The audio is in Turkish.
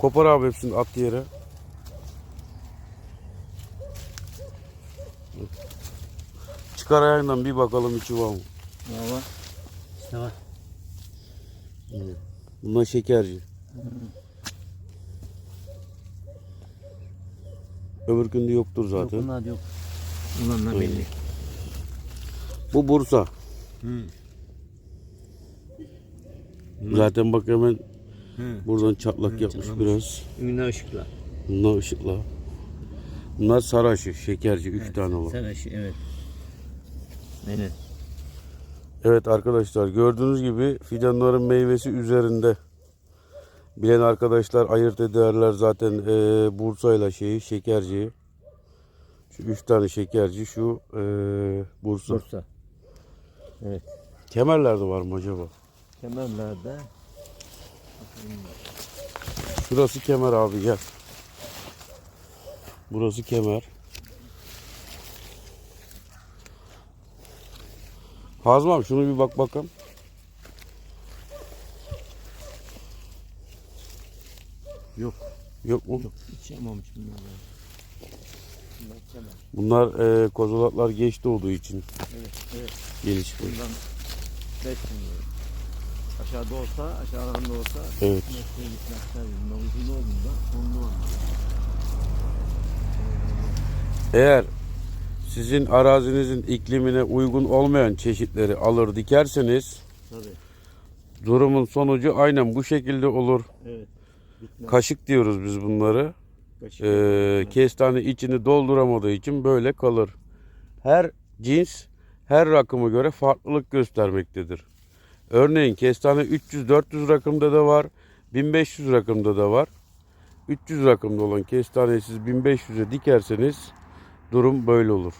Kopar abi hepsini at yere. Çıkar ayağından bir bakalım içi var mı? Ne var? İşte var. Bunlar şekerci. Öbür günde yoktur Yok zaten. bunlar yok. Bunlar da belli. Bu Bursa. Hı. Zaten bak hemen Hı. buradan çatlak Hı, yapmış çatlamış. biraz. Ünlü ışıkla. Bunlar ışıkla. Bunlar saraşı, şekerci. Üç tane var. Saraşı evet. Aynen. Evet arkadaşlar gördüğünüz gibi fidanların meyvesi üzerinde. Bilen arkadaşlar ayırt ederler zaten e, Bursa'yla şeyi şekerciyi. Şu üç tane şekerci şu e, Bursa. Bursa. Evet. Kemerlerde var mı acaba? Kemerlerde. Şurası kemer abi gel. Burası kemer. Hazım abi şunu bir bak bakalım. Yok. Yok mu? Yok. Hiç yapmamış bunlar. Bunlar kemer. Bunlar e, kozalaklar geç doğduğu için Evet. Evet. gelişmiyor. Bundan beslenmiyor. Aşağıda olsa, aşağıdan da olsa Evet. mesleğe gitmezler. Bundan uzun olduğunda onlu var. Eğer sizin arazinizin iklimine uygun olmayan çeşitleri alır dikerseniz Tabii. durumun sonucu aynen bu şekilde olur. Evet. Bitmez. Kaşık diyoruz biz bunları. Kaşık. Ee, kestane içini dolduramadığı için böyle kalır. Her cins her rakıma göre farklılık göstermektedir. Örneğin kestane 300-400 rakımda da var, 1500 rakımda da var. 300 rakımda olan kestaneyi siz 1500'e dikerseniz durum böyle olur.